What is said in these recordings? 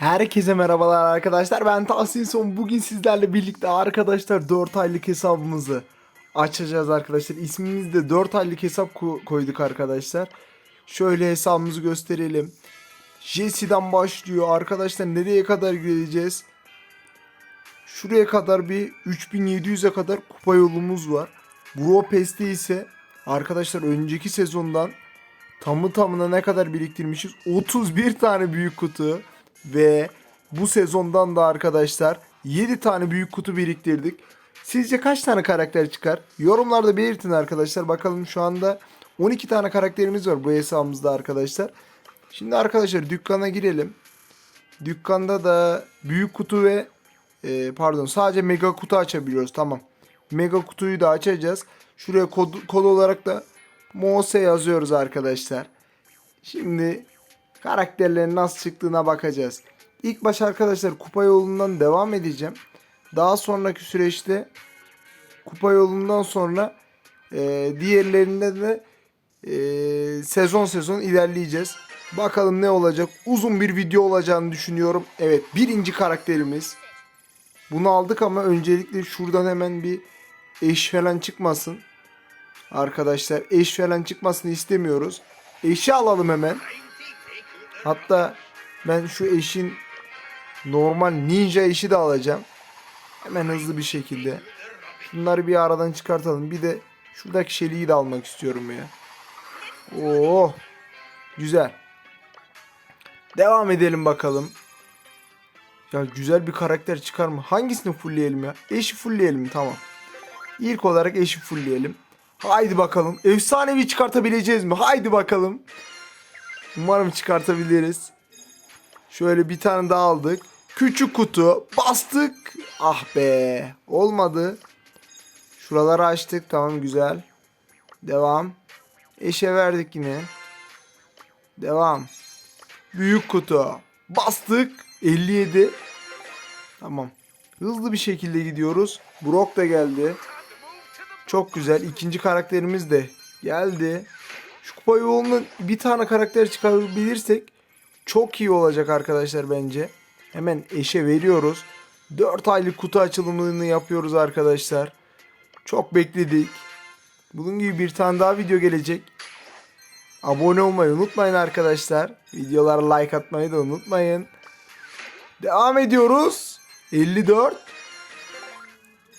Herkese merhabalar arkadaşlar. Ben Tahsin Son. Bugün sizlerle birlikte arkadaşlar 4 aylık hesabımızı açacağız arkadaşlar. İsmimizi de 4 aylık hesap ko- koyduk arkadaşlar. Şöyle hesabımızı gösterelim. Jesse'den başlıyor. Arkadaşlar nereye kadar gideceğiz? Şuraya kadar bir 3700'e kadar kupa yolumuz var. Bro Pest'te ise arkadaşlar önceki sezondan tamı tamına ne kadar biriktirmişiz? 31 tane büyük kutu ve bu sezondan da arkadaşlar 7 tane büyük kutu biriktirdik. Sizce kaç tane karakter çıkar? Yorumlarda belirtin arkadaşlar. Bakalım şu anda 12 tane karakterimiz var bu hesabımızda arkadaşlar. Şimdi arkadaşlar dükkana girelim. Dükkanda da büyük kutu ve e, pardon sadece mega kutu açabiliyoruz. Tamam. Mega kutuyu da açacağız. Şuraya kod, kod olarak da Mose yazıyoruz arkadaşlar. Şimdi karakterlerin nasıl çıktığına bakacağız. İlk baş arkadaşlar kupa yolundan devam edeceğim. Daha sonraki süreçte kupa yolundan sonra e, diğerlerinde de e, sezon sezon ilerleyeceğiz. Bakalım ne olacak. Uzun bir video olacağını düşünüyorum. Evet birinci karakterimiz. Bunu aldık ama öncelikle şuradan hemen bir eş falan çıkmasın. Arkadaşlar eş falan çıkmasını istemiyoruz. Eşi alalım hemen. Hatta ben şu eşin normal ninja eşi de alacağım. Hemen hızlı bir şekilde. Şunları bir aradan çıkartalım. Bir de şuradaki şeliği de almak istiyorum ya. Oo, güzel. Devam edelim bakalım. Ya güzel bir karakter çıkar mı? Hangisini fullleyelim ya? Eşi fullleyelim tamam. İlk olarak eşi fullleyelim. Haydi bakalım. Efsanevi çıkartabileceğiz mi? Haydi bakalım. Umarım çıkartabiliriz. Şöyle bir tane daha aldık. Küçük kutu. Bastık. Ah be. Olmadı. Şuraları açtık. Tamam güzel. Devam. Eşe verdik yine. Devam. Büyük kutu. Bastık. 57. Tamam. Hızlı bir şekilde gidiyoruz. Brock da geldi. Çok güzel. İkinci karakterimiz de geldi. Şu kupa yolundan bir tane karakter çıkarabilirsek çok iyi olacak arkadaşlar bence. Hemen eşe veriyoruz. 4 aylık kutu açılımını yapıyoruz arkadaşlar. Çok bekledik. Bunun gibi bir tane daha video gelecek. Abone olmayı unutmayın arkadaşlar. Videolara like atmayı da unutmayın. Devam ediyoruz. 54.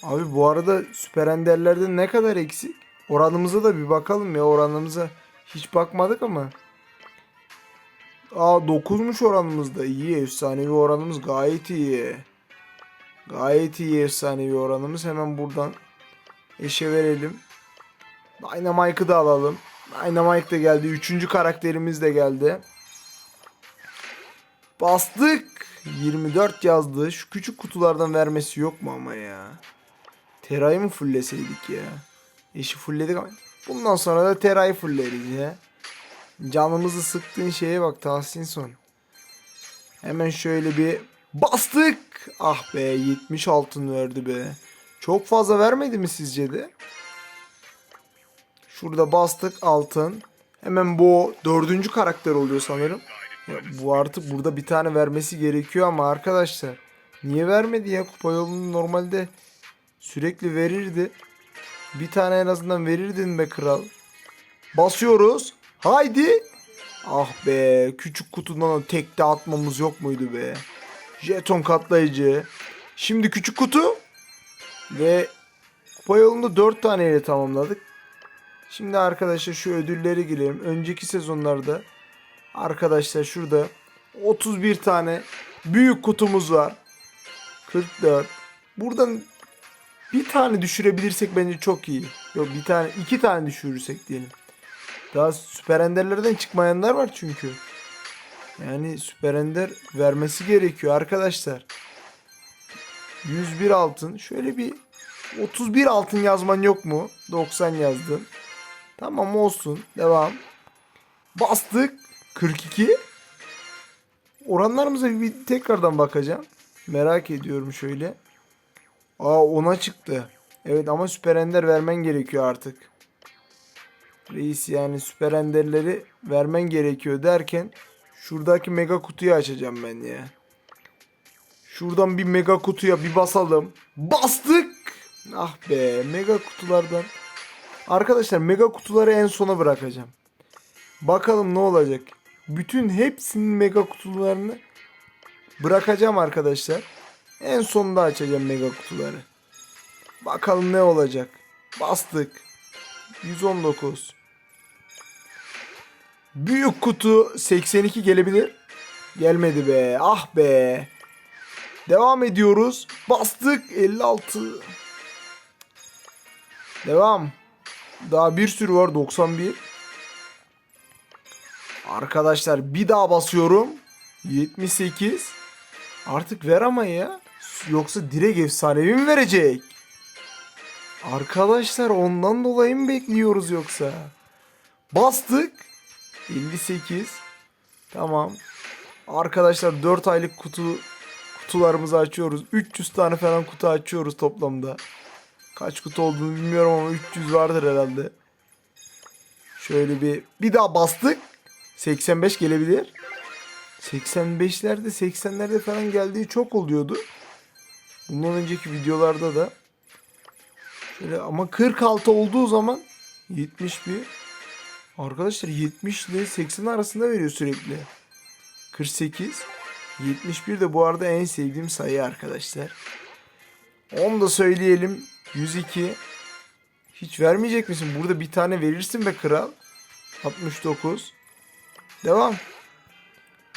Abi bu arada süper enderlerde ne kadar eksik? Oranımıza da bir bakalım ya oranımıza. Hiç bakmadık ama. Aa 9'muş oranımızda. İyi efsanevi oranımız gayet iyi. Gayet iyi efsanevi oranımız. Hemen buradan eşe verelim. Dynamite'ı da alalım. Dynamite de geldi. Üçüncü karakterimiz de geldi. Bastık. 24 yazdı. Şu küçük kutulardan vermesi yok mu ama ya? Tera'yı mı fulleseydik ya? Eşi fullledik ama. Bundan sonra da Tera'yı fulleriz ya. Canımızı sıktığın şeye bak Tahsin son. Hemen şöyle bir bastık. Ah be 70 altın verdi be. Çok fazla vermedi mi sizce de? Şurada bastık altın. Hemen bu dördüncü karakter oluyor sanırım. Ya bu artık burada bir tane vermesi gerekiyor ama arkadaşlar. Niye vermedi ya? Kupa yolunu normalde sürekli verirdi. Bir tane en azından verirdin be kral. Basıyoruz. Haydi. Ah be. Küçük kutudan o tekte atmamız yok muydu be? Jeton katlayıcı. Şimdi küçük kutu. Ve kupa yolunda 4 taneyle tamamladık. Şimdi arkadaşlar şu ödülleri girelim. Önceki sezonlarda arkadaşlar şurada 31 tane büyük kutumuz var. 44. Buradan bir tane düşürebilirsek bence çok iyi. Yok bir tane iki tane düşürürsek diyelim. Daha süper enderlerden çıkmayanlar var çünkü. Yani süper ender vermesi gerekiyor arkadaşlar. 101 altın. Şöyle bir 31 altın yazman yok mu? 90 yazdın. Tamam olsun. Devam. Bastık. 42. Oranlarımıza bir tekrardan bakacağım. Merak ediyorum şöyle. Aa ona çıktı. Evet ama süper ender vermen gerekiyor artık. Reis yani süper enderleri vermen gerekiyor derken şuradaki mega kutuyu açacağım ben ya. Şuradan bir mega kutuya bir basalım. Bastık. Ah be mega kutulardan. Arkadaşlar mega kutuları en sona bırakacağım. Bakalım ne olacak. Bütün hepsinin mega kutularını bırakacağım arkadaşlar. En sonunda açacağım mega kutuları. Bakalım ne olacak. Bastık. 119. Büyük kutu 82 gelebilir. Gelmedi be. Ah be. Devam ediyoruz. Bastık 56. Devam. Daha bir sürü var 91. Arkadaşlar bir daha basıyorum. 78. Artık ver ama ya. Yoksa direkt efsanevi mi verecek? Arkadaşlar ondan dolayı mı bekliyoruz yoksa? Bastık. 58. Tamam. Arkadaşlar 4 aylık kutu kutularımızı açıyoruz. 300 tane falan kutu açıyoruz toplamda. Kaç kutu olduğunu bilmiyorum ama 300 vardır herhalde. Şöyle bir bir daha bastık. 85 gelebilir. 85'lerde 80'lerde falan geldiği çok oluyordu. Bundan önceki videolarda da şöyle ama 46 olduğu zaman 71 Arkadaşlar 70 ile 80 arasında veriyor sürekli. 48 71 de bu arada en sevdiğim sayı arkadaşlar. Onu da söyleyelim. 102 hiç vermeyecek misin? Burada bir tane verirsin be kral. 69 Devam.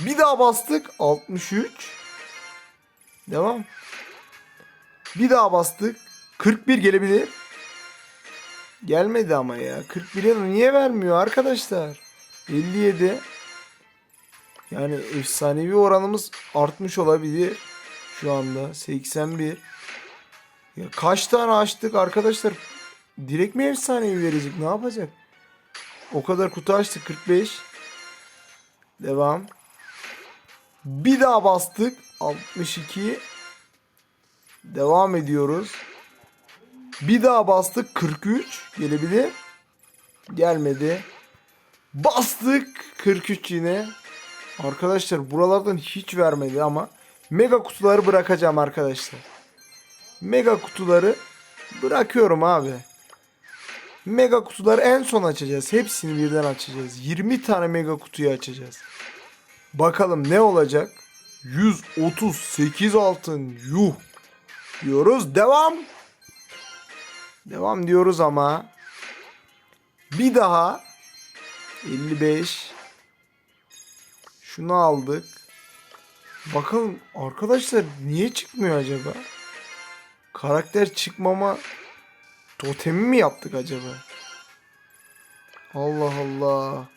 Bir daha bastık. 63. Devam. Bir daha bastık. 41 gelebilir. Gelmedi ama ya. 41'e niye vermiyor arkadaşlar? 57. Yani efsanevi oranımız artmış olabilir. Şu anda 81. Ya kaç tane açtık arkadaşlar? Direkt mi efsanevi verecek? Ne yapacak? O kadar kutu açtık 45. Devam. Bir daha bastık. 62. Devam ediyoruz. Bir daha bastık. 43. Gelebilir. Gelmedi. Bastık. 43 yine. Arkadaşlar buralardan hiç vermedi ama mega kutuları bırakacağım arkadaşlar. Mega kutuları bırakıyorum abi. Mega kutuları en son açacağız. Hepsini birden açacağız. 20 tane mega kutuyu açacağız. Bakalım ne olacak? 138 altın. Yuh. Diyoruz. Devam. Devam diyoruz ama. Bir daha. 55. Şunu aldık. Bakalım arkadaşlar niye çıkmıyor acaba? Karakter çıkmama totemi mi yaptık acaba? Allah Allah.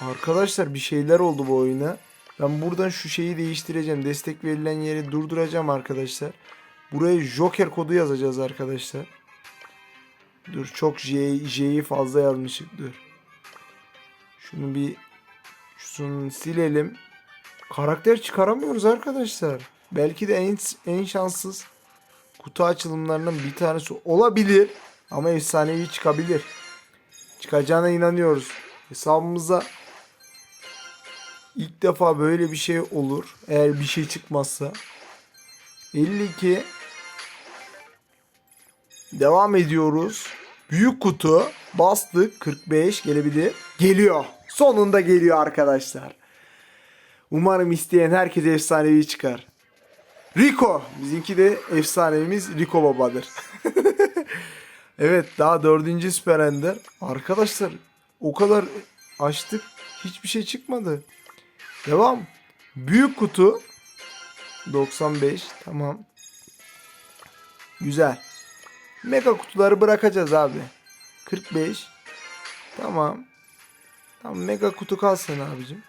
Arkadaşlar bir şeyler oldu bu oyuna. Ben buradan şu şeyi değiştireceğim. Destek verilen yeri durduracağım arkadaşlar. Buraya Joker kodu yazacağız arkadaşlar. Dur çok J, J'yi fazla yazmışık dur. Şunu bir şunu silelim. Karakter çıkaramıyoruz arkadaşlar. Belki de en, en şanssız kutu açılımlarından bir tanesi olabilir. Ama efsanevi çıkabilir. Çıkacağına inanıyoruz. Hesabımıza ilk defa böyle bir şey olur. Eğer bir şey çıkmazsa. 52 Devam ediyoruz. Büyük kutu bastık 45 gelebilir. Geliyor. Sonunda geliyor arkadaşlar. Umarım isteyen herkes efsanevi çıkar. Rico. Bizimki de efsanemiz Rico babadır. evet daha dördüncü Süper Ender. Arkadaşlar o kadar açtık. Hiçbir şey çıkmadı. Devam. Büyük kutu. 95. Tamam. Güzel. Mega kutuları bırakacağız abi. 45. Tamam. Tamam mega kutu kalsın abicim.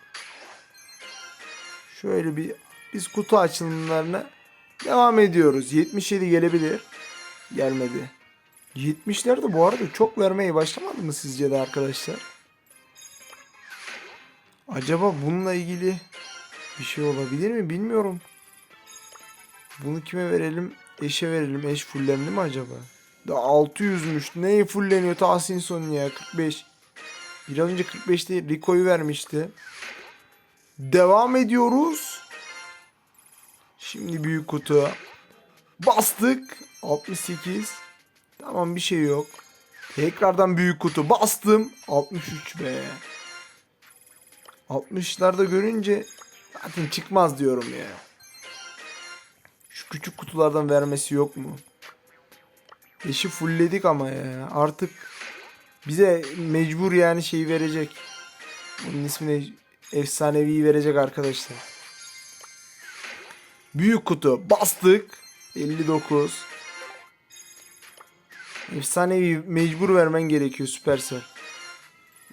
Şöyle bir biz kutu açılımlarına devam ediyoruz. 77 gelebilir. Gelmedi. 70'ler de bu arada çok vermeye başlamadı mı sizce de arkadaşlar? Acaba bununla ilgili bir şey olabilir mi bilmiyorum. Bunu kime verelim? Eşe verelim. Eş fullendi mi acaba? Da 600'müş. Neyi fulleniyor Tahsin son ya 45. Biraz önce 45'te Rico'yu vermişti. Devam ediyoruz. Şimdi büyük kutu. Bastık. 68. Tamam bir şey yok. Tekrardan büyük kutu. Bastım. 63 be. 60'larda görünce zaten çıkmaz diyorum ya. Şu küçük kutulardan vermesi yok mu? Eşi fullledik ama ya. Artık bize mecbur yani şeyi verecek. Bunun ismini efsanevi verecek arkadaşlar. Büyük kutu bastık. 59. Efsanevi mecbur vermen gerekiyor Supercell.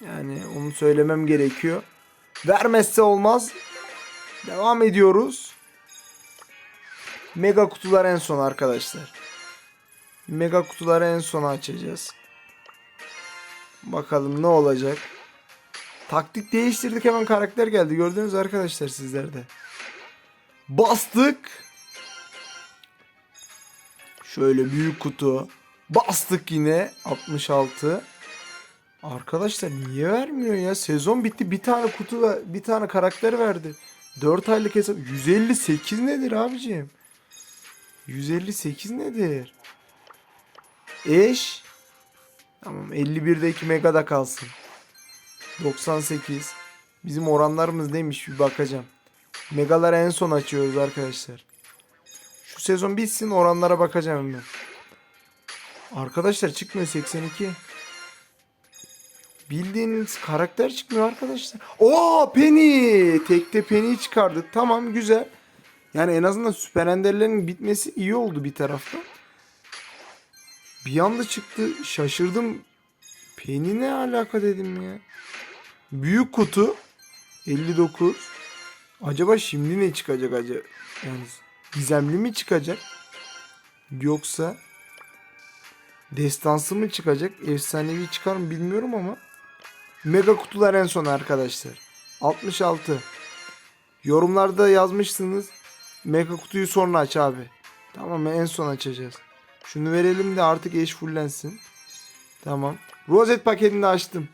Yani onu söylemem gerekiyor. Vermezse olmaz. Devam ediyoruz. Mega kutular en son arkadaşlar. Mega kutuları en son açacağız. Bakalım ne olacak. Taktik değiştirdik hemen karakter geldi. Gördünüz arkadaşlar sizlerde. Bastık. Şöyle büyük kutu. Bastık yine 66. Arkadaşlar niye vermiyor ya? Sezon bitti. Bir tane kutu ve bir tane karakter verdi. 4 aylık hesap. 158 nedir abicim? 158 nedir? Eş. Tamam 51'deki mega da kalsın. 98. Bizim oranlarımız neymiş bir bakacağım. Megaları en son açıyoruz arkadaşlar. Şu sezon bitsin oranlara bakacağım hemen. Arkadaşlar çıkmıyor 82. Bildiğiniz karakter çıkmıyor arkadaşlar. Oo Penny! Tekte Penny'yi çıkardık. Tamam güzel. Yani en azından Süper Ender'lerin bitmesi iyi oldu bir taraftan. Bir anda çıktı. Şaşırdım. Penny ne alaka dedim ya. Büyük kutu 59. Acaba şimdi ne çıkacak acaba? Yani gizemli mi çıkacak? Yoksa destansı mı çıkacak? Efsanevi çıkar mı bilmiyorum ama mega kutular en son arkadaşlar. 66. Yorumlarda yazmışsınız. Mega kutuyu sonra aç abi. Tamam en son açacağız. Şunu verelim de artık eş fullensin. Tamam. Rozet paketini açtım.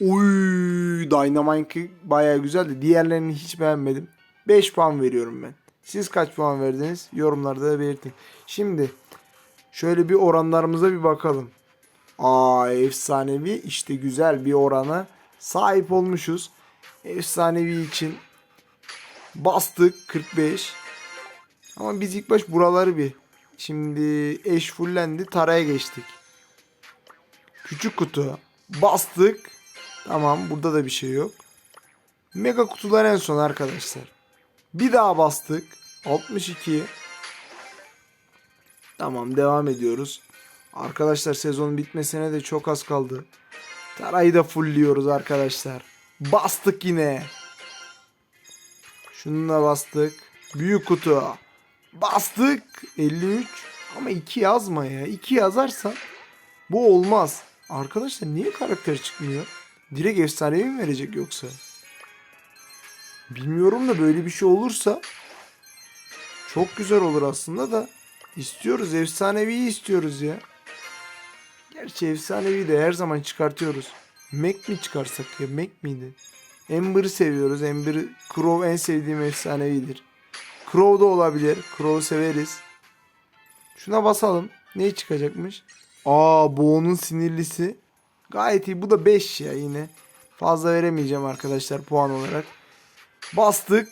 Uy, Dynamite baya güzeldi. Diğerlerini hiç beğenmedim. 5 puan veriyorum ben. Siz kaç puan verdiniz? Yorumlarda da belirtin. Şimdi şöyle bir oranlarımıza bir bakalım. Aa efsanevi işte güzel bir orana sahip olmuşuz. Efsanevi için bastık 45. Ama biz ilk baş buraları bir. Şimdi eş fullendi taraya geçtik. Küçük kutu bastık. Tamam burada da bir şey yok. Mega kutular en son arkadaşlar. Bir daha bastık. 62. Tamam devam ediyoruz. Arkadaşlar sezonun bitmesine de çok az kaldı. Tarayı da fullliyoruz arkadaşlar. Bastık yine. Şununla bastık. Büyük kutu. Bastık. 53. Ama 2 yazma ya. 2 yazarsa bu olmaz. Arkadaşlar niye karakter çıkmıyor? Direkt efsanevi mi verecek yoksa? Bilmiyorum da böyle bir şey olursa çok güzel olur aslında da istiyoruz efsaneviyi istiyoruz ya. Gerçi efsanevi de her zaman çıkartıyoruz. Mac mi çıkarsak ya Mac miydi? Ember'ı seviyoruz. Ember Crow en sevdiğim efsanevidir. Crow da olabilir. Crow severiz. Şuna basalım. Ne çıkacakmış? Aa bu onun sinirlisi. Gayet iyi. Bu da 5 ya yine. Fazla veremeyeceğim arkadaşlar puan olarak. Bastık.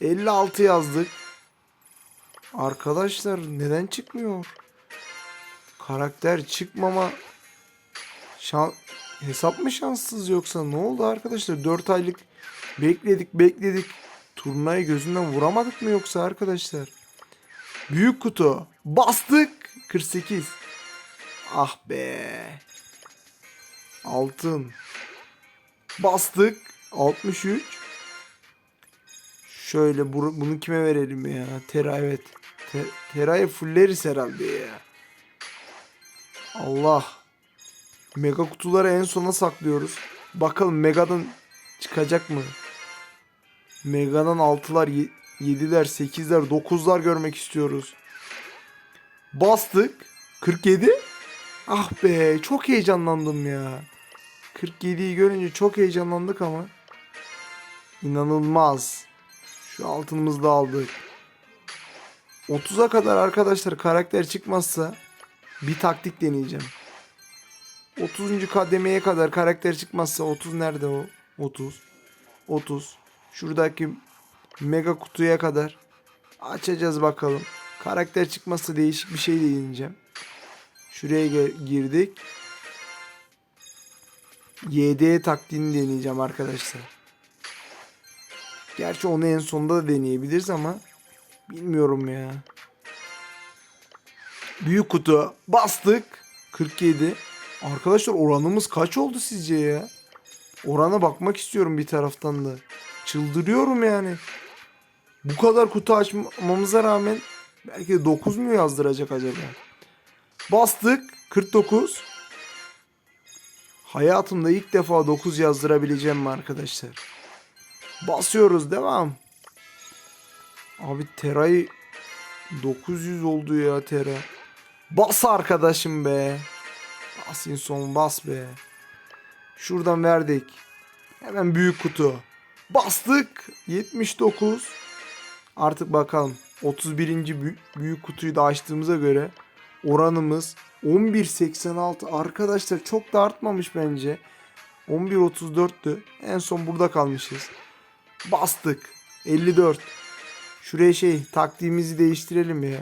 56 yazdık. Arkadaşlar neden çıkmıyor? Karakter çıkmama şan hesap mı şanssız yoksa ne oldu arkadaşlar? 4 aylık bekledik bekledik. Turnayı gözünden vuramadık mı yoksa arkadaşlar? Büyük kutu. Bastık. 48. Ah be. Altın. Bastık. 63. Şöyle bu- bunu kime verelim ya? Tera evet. Te, Tera'yı fulleriz herhalde ya. Allah. Mega kutuları en sona saklıyoruz. Bakalım Mega'dan çıkacak mı? Mega'dan 6'lar, 7'ler, 8'ler, 9'lar görmek istiyoruz. Bastık. 47. Ah be çok heyecanlandım ya. 47'yi görünce çok heyecanlandık ama. İnanılmaz. Şu altınımızı da aldık. 30'a kadar arkadaşlar karakter çıkmazsa bir taktik deneyeceğim. 30. kademeye kadar karakter çıkmazsa 30 nerede o? 30. 30. Şuradaki mega kutuya kadar açacağız bakalım. Karakter çıkmazsa değişik bir şey deneyeceğim. Şuraya girdik. YD taktiğini deneyeceğim arkadaşlar. Gerçi onu en sonda da deneyebiliriz ama bilmiyorum ya. Büyük kutu bastık. 47. Arkadaşlar oranımız kaç oldu sizce ya? Orana bakmak istiyorum bir taraftan da. Çıldırıyorum yani. Bu kadar kutu açmamıza rağmen belki de 9 mu yazdıracak acaba? Bastık 49. Hayatımda ilk defa 9 yazdırabileceğim mi arkadaşlar? Basıyoruz devam. Abi Tera'yı 900 oldu ya Tera. Bas arkadaşım be. Bas inson bas be. Şuradan verdik. Hemen büyük kutu. Bastık. 79. Artık bakalım. 31. bü- büyük kutuyu da açtığımıza göre oranımız 11.86. Arkadaşlar çok da artmamış bence. 11.34'tü. En son burada kalmışız. Bastık. 54. Şuraya şey taktiğimizi değiştirelim ya.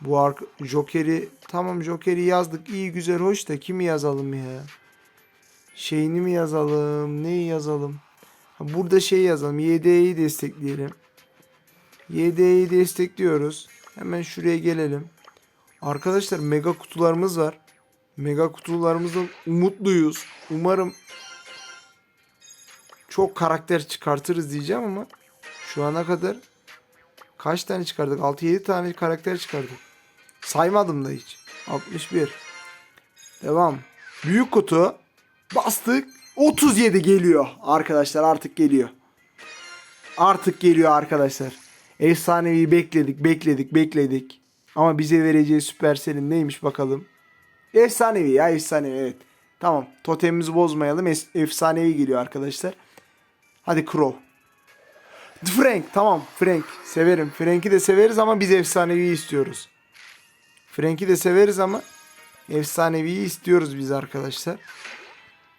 Bu ark Joker'i tamam Joker'i yazdık. iyi güzel hoş da kimi yazalım ya? Şeyini mi yazalım? Neyi yazalım? Burada şey yazalım. YD'yi destekleyelim. YD'yi destekliyoruz. Hemen şuraya gelelim. Arkadaşlar mega kutularımız var. Mega kutularımızdan umutluyuz. Umarım çok karakter çıkartırız diyeceğim ama şu ana kadar kaç tane çıkardık? 6-7 tane karakter çıkardık. Saymadım da hiç. 61. Devam. Büyük kutu. Bastık. 37 geliyor. Arkadaşlar artık geliyor. Artık geliyor arkadaşlar. Efsanevi bekledik, bekledik, bekledik. Ama bize vereceği Supercell'in neymiş bakalım. Efsanevi ya efsanevi evet. Tamam totemimizi bozmayalım. Efsanevi geliyor arkadaşlar. Hadi Crow. Frank tamam Frank severim. Frank'i de severiz ama biz efsanevi istiyoruz. Frank'i de severiz ama efsaneviyi istiyoruz biz arkadaşlar.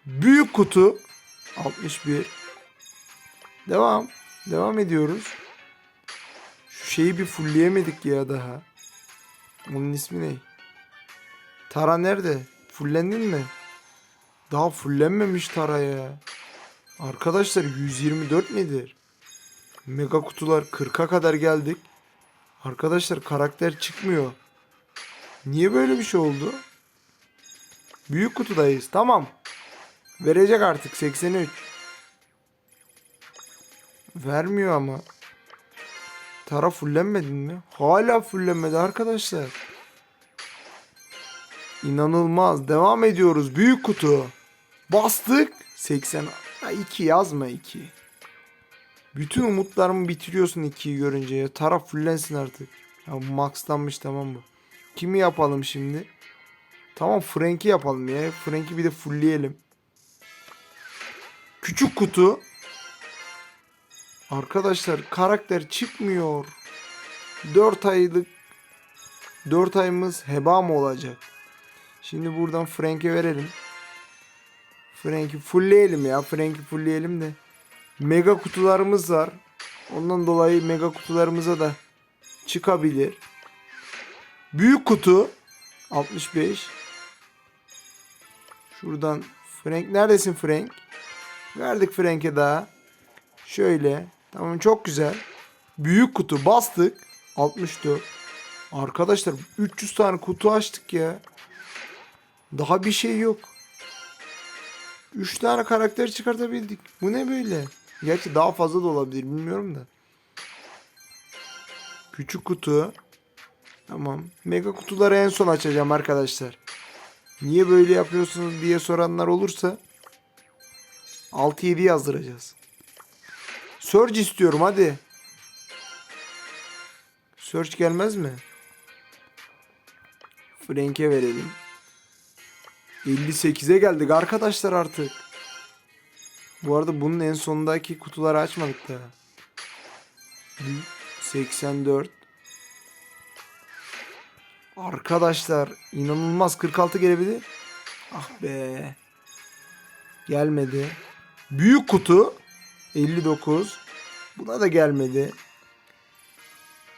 Büyük kutu 61. Devam. Devam ediyoruz. Şu şeyi bir fullleyemedik ya daha. Onun ismi ne? Tara nerede? Fullendin mi? Daha fullenmemiş Tara ya. Arkadaşlar 124 nedir? Mega kutular 40'a kadar geldik. Arkadaşlar karakter çıkmıyor. Niye böyle bir şey oldu? Büyük kutudayız. Tamam. Verecek artık 83. Vermiyor ama. Tara fullenmedin mi? Hala fullenmedi arkadaşlar. İnanılmaz. Devam ediyoruz. Büyük kutu. Bastık. 80. Ha, 2 yazma 2. Bütün umutlarımı bitiriyorsun 2'yi görünce ya. Tara fullensin artık. Ya bu maxlanmış tamam mı? Kimi yapalım şimdi? Tamam Frank'i yapalım ya. Frank'i bir de fullleyelim. Küçük kutu. Arkadaşlar karakter çıkmıyor. 4 aylık 4 ayımız heba mı olacak? Şimdi buradan Frank'e verelim. Frank'i fullleyelim ya. Frank'i fullleyelim de. Mega kutularımız var. Ondan dolayı mega kutularımıza da çıkabilir. Büyük kutu 65. Şuradan Frank neredesin Frank? Verdik Frank'e daha. Şöyle. Tamam çok güzel. Büyük kutu bastık. 64. Arkadaşlar 300 tane kutu açtık ya. Daha bir şey yok. 3 tane karakter çıkartabildik. Bu ne böyle? Gerçi daha fazla da olabilir bilmiyorum da. Küçük kutu. Tamam. Mega kutuları en son açacağım arkadaşlar. Niye böyle yapıyorsunuz diye soranlar olursa 6-7 yazdıracağız. Surge istiyorum hadi. Surge gelmez mi? Frank'e verelim. 58'e geldik arkadaşlar artık. Bu arada bunun en sondaki kutuları açmadık da. 84 Arkadaşlar inanılmaz 46 gelebilir. Ah be. Gelmedi. Büyük kutu 59. Buna da gelmedi.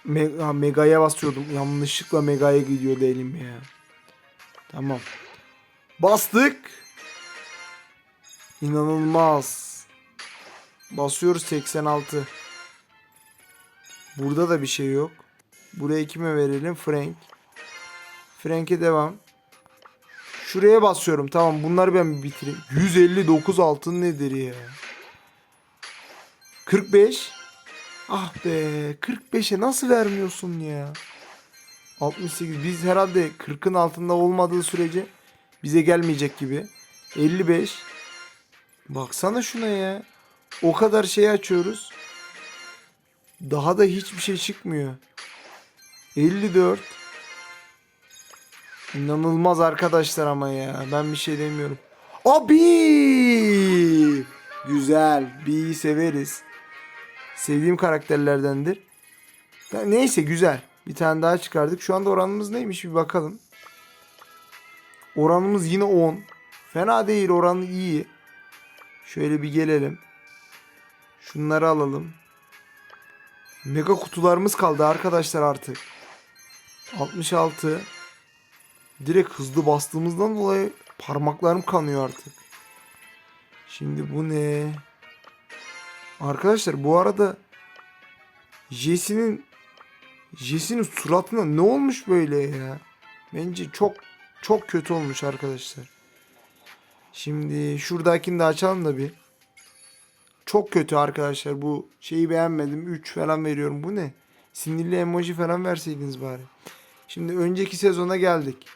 Mega, mega'ya basıyordum. Yanlışlıkla mega'ya gidiyordu elim ya. Tamam. Bastık. İnanılmaz. Basıyoruz 86. Burada da bir şey yok. Buraya kime verelim? Frank. Frank'e devam. Şuraya basıyorum. Tamam bunları ben bitireyim. 159 altın nedir ya? 45. Ah be 45'e nasıl vermiyorsun ya? 68 biz herhalde 40'ın altında olmadığı sürece bize gelmeyecek gibi. 55. Baksana şuna ya. O kadar şey açıyoruz. Daha da hiçbir şey çıkmıyor. 54. İnanılmaz arkadaşlar ama ya. Ben bir şey demiyorum. Abi! Güzel. B'yi severiz. Sevdiğim karakterlerdendir. Neyse güzel. Bir tane daha çıkardık. Şu anda oranımız neymiş bir bakalım. Oranımız yine 10. Fena değil oranı iyi. Şöyle bir gelelim. Şunları alalım. Mega kutularımız kaldı arkadaşlar artık. 66. Direkt hızlı bastığımızdan dolayı parmaklarım kanıyor artık. Şimdi bu ne? Arkadaşlar bu arada Jesse'nin Jesse'nin suratına ne olmuş böyle ya? Bence çok çok kötü olmuş arkadaşlar. Şimdi şuradakini de açalım da bir. Çok kötü arkadaşlar bu şeyi beğenmedim. 3 falan veriyorum. Bu ne? Sinirli emoji falan verseydiniz bari. Şimdi önceki sezona geldik.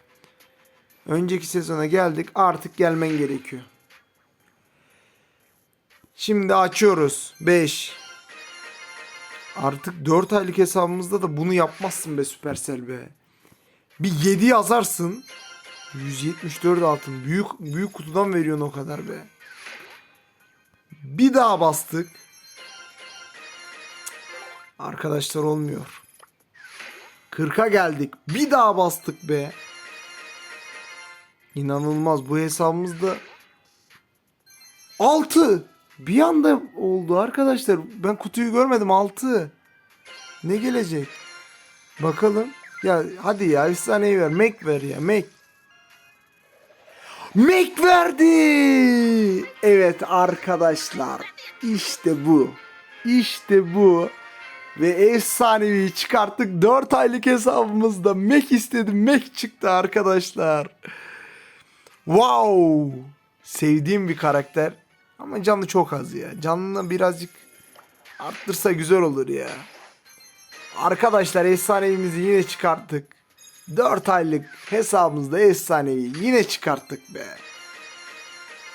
Önceki sezona geldik. Artık gelmen gerekiyor. Şimdi açıyoruz. 5. Artık 4 aylık hesabımızda da bunu yapmazsın be Supercell be. Bir 7 yazarsın. 174 altın. Büyük büyük kutudan veriyorsun o kadar be. Bir daha bastık. Arkadaşlar olmuyor. 40'a geldik. Bir daha bastık be. İnanılmaz. Bu hesabımızda 6. Bir anda oldu arkadaşlar. Ben kutuyu görmedim 6. Ne gelecek? Bakalım. Ya hadi ya efsaneyi ver. Mac ver ya. Mac. Mac verdi. Evet arkadaşlar. İşte bu. İşte bu. Ve efsanevi çıkarttık. 4 aylık hesabımızda Mac istedim. Mac çıktı arkadaşlar. Wow. Sevdiğim bir karakter. Ama canlı çok az ya. Canını birazcık arttırsa güzel olur ya. Arkadaşlar efsanevimizi yine çıkarttık. 4 aylık hesabımızda efsanevi yine çıkarttık be.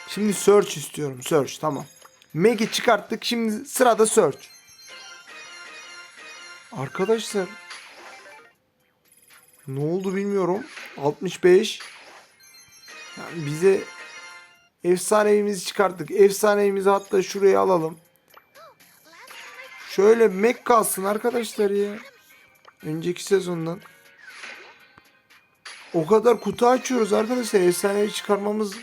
Şimdi search istiyorum. Search tamam. Meg'i çıkarttık. Şimdi sırada search. Arkadaşlar ne oldu bilmiyorum. 65 yani bize efsanevimizi çıkarttık. Efsanevimizi hatta şuraya alalım. Şöyle Mac kalsın arkadaşlar ya. Önceki sezondan. O kadar kutu açıyoruz arkadaşlar. Efsanevi çıkarmamız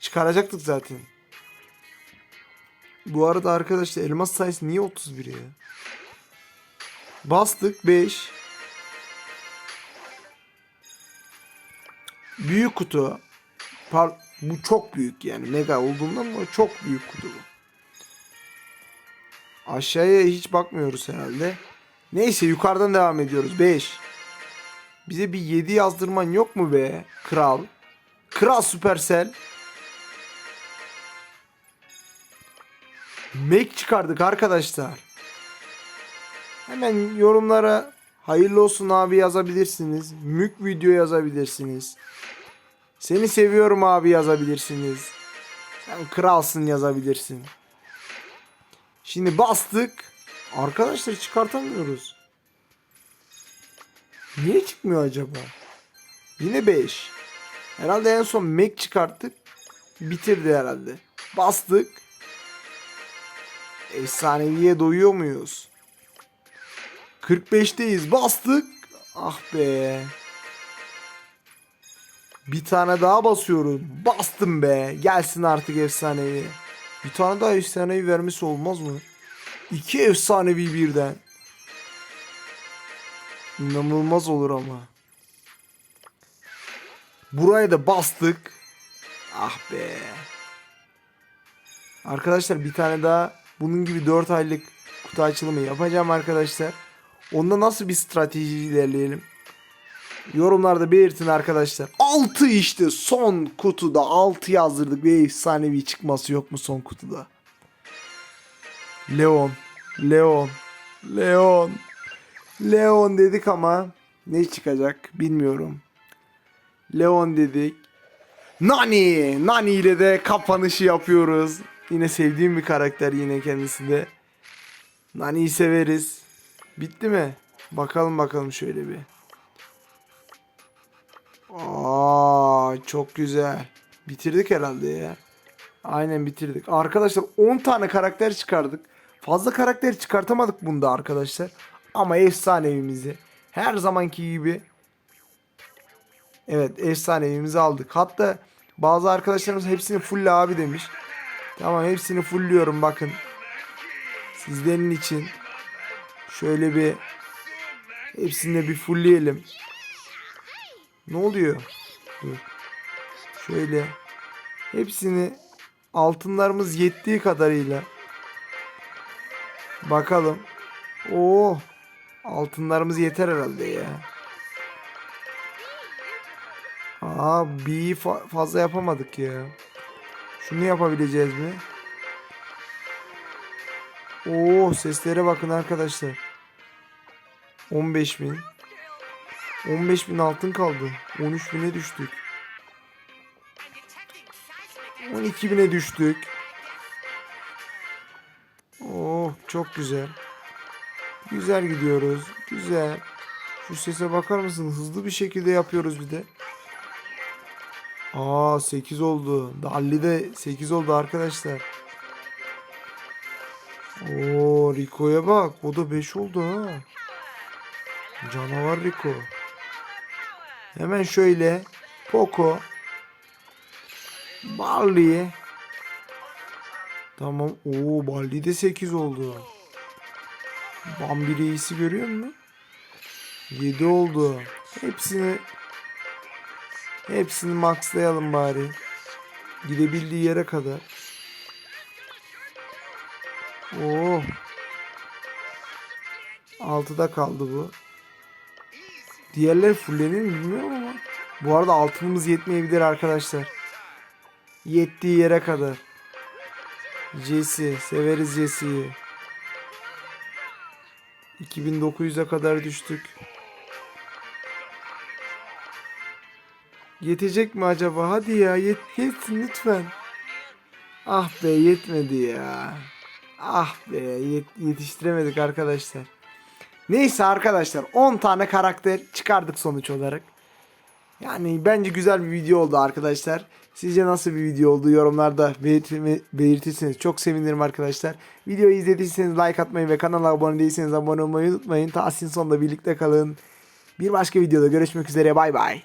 çıkaracaktık zaten. Bu arada arkadaşlar elmas sayısı niye 31 ya? Bastık 5. Büyük kutu. Par bu çok büyük yani. Mega olduğundan dolayı çok büyük kutu bu. Aşağıya hiç bakmıyoruz herhalde. Neyse yukarıdan devam ediyoruz. 5. Bize bir 7 yazdırman yok mu be? Kral. Kral Supercell. Mac çıkardık arkadaşlar. Hemen yorumlara hayırlı olsun abi yazabilirsiniz. Mük video yazabilirsiniz. Seni seviyorum abi yazabilirsiniz. Sen kralsın yazabilirsin. Şimdi bastık. Arkadaşlar çıkartamıyoruz. Niye çıkmıyor acaba? Yine 5. Herhalde en son Mac çıkarttık. Bitirdi herhalde. Bastık. Efsaneviye doyuyor muyuz? 45'teyiz. Bastık. Ah be. Bir tane daha basıyoruz. Bastım be. Gelsin artık efsanevi. Bir tane daha efsanevi vermesi olmaz mı? İki efsanevi birden. İnanılmaz olur ama. Buraya da bastık. Ah be. Arkadaşlar bir tane daha bunun gibi 4 aylık kutu açılımı yapacağım arkadaşlar. Onda nasıl bir strateji ilerleyelim? Yorumlarda belirtin arkadaşlar. 6 işte son kutuda 6 yazdırdık ve efsanevi çıkması yok mu son kutuda? Leon. Leon. Leon. Leon dedik ama ne çıkacak bilmiyorum. Leon dedik. Nani. Nani ile de kapanışı yapıyoruz. Yine sevdiğim bir karakter yine kendisi de. Nani'yi severiz. Bitti mi? Bakalım bakalım şöyle bir. Aa çok güzel. Bitirdik herhalde ya. Aynen bitirdik. Arkadaşlar 10 tane karakter çıkardık. Fazla karakter çıkartamadık bunda arkadaşlar. Ama efsanevimizi her zamanki gibi Evet efsanevimizi aldık. Hatta bazı arkadaşlarımız hepsini full abi demiş. Tamam hepsini fullüyorum bakın. Sizlerin için şöyle bir hepsini de bir fullleyelim. Ne oluyor? Dur. Şöyle hepsini altınlarımız yettiği kadarıyla bakalım. Oo altınlarımız yeter herhalde ya. Aa bir fa- fazla yapamadık ya. Şunu yapabileceğiz mi? Oo seslere bakın arkadaşlar. 15 bin. 15 bin altın kaldı. 13 bine düştük. 12 bine düştük. Oh çok güzel. Güzel gidiyoruz. Güzel. Şu sese bakar mısın? Hızlı bir şekilde yapıyoruz bir de. Aa 8 oldu. Dalli de 8 oldu arkadaşlar. Oo Rico'ya bak. O da 5 oldu ha. Canavar Rico. Hemen şöyle Poco Barley Tamam. Oo Barley de 8 oldu. Bambi reisi görüyor musun? 7 oldu. Hepsini hepsini maxlayalım bari. Gidebildiği yere kadar. Oo. 6'da kaldı bu. Diğerleri fullenir mi bilmiyorum ama. Bu arada altınımız yetmeyebilir arkadaşlar. Yettiği yere kadar. Jesse. Severiz Jesse'yi. 2900'e kadar düştük. Yetecek mi acaba? Hadi ya yet yetsin lütfen. Ah be yetmedi ya. Ah be yet- yetiştiremedik arkadaşlar. Neyse arkadaşlar 10 tane karakter çıkardık sonuç olarak. Yani bence güzel bir video oldu arkadaşlar. Sizce nasıl bir video oldu yorumlarda belirtirseniz çok sevinirim arkadaşlar. Videoyu izlediyseniz like atmayı ve kanala abone değilseniz abone olmayı unutmayın. Tahsin sonunda birlikte kalın. Bir başka videoda görüşmek üzere bay bay.